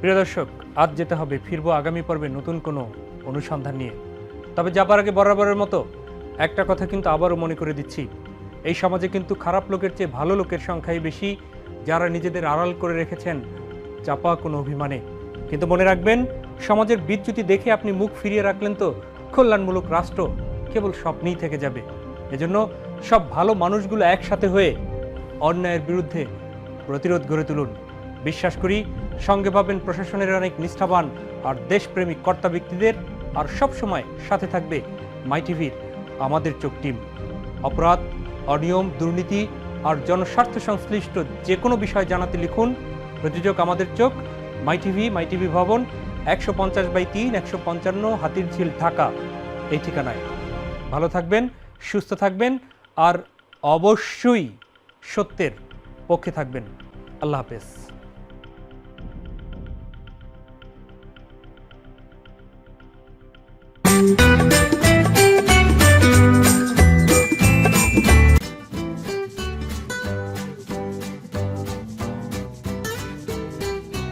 প্রিয় দর্শক, আজ যেতে হবে, ফিরবো আগামী পর্বে নতুন কোনো অনুসন্ধান নিয়ে। তবে যাবার আগে বরাবরের মতো একটা কথা কিন্তু আবারও মনে করে দিচ্ছি। এই সমাজে কিন্তু খারাপ লোকের চেয়ে ভালো লোকের সংখ্যাই বেশি, যারা নিজেদের আড়াল করে রেখেছেন, চাপা কোনো অভিমানে। কিন্তু মনে রাখবেন, সমাজের বিচ্যুতি দেখে আপনি মুখ ফিরিয়ে রাখলেন তো কল্যাণমূলক রাষ্ট্র কেবল স্বপ্নেই থেকে যাবে। এজন্য সব ভালো মানুষগুলো একসাথে হয়ে অন্যায়ের বিরুদ্ধে প্রতিরোধ গড়ে তুলুন। বিশ্বাস করি সঙ্গে পাবেন প্রশাসনের অনেক নিষ্ঠাবান আর দেশপ্রেমিক কর্তা ব্যক্তিদের আর সব সময় সাথে থাকবে মাই টিভির আমাদের চোখ টিম। অপরাধ, অনিয়ম, দুর্নীতি আর জনস্বার্থ সংশ্লিষ্ট যে কোনো বিষয় জানাতে লিখুন। প্রযোজক আমাদের চোখ, মাই টিভি মাই টিভি ভবন, একশো পঞ্চাশ বাই তিন, একশো পঞ্চান্ন হাতির ঝিল ঢাকা। এই ঠিকানায়। ভালো থাকবেন, সুস্থ থাকবেন আর অবশ্যই সত্যের পক্ষে থাকবেন। আল্লাহ হাফেজ।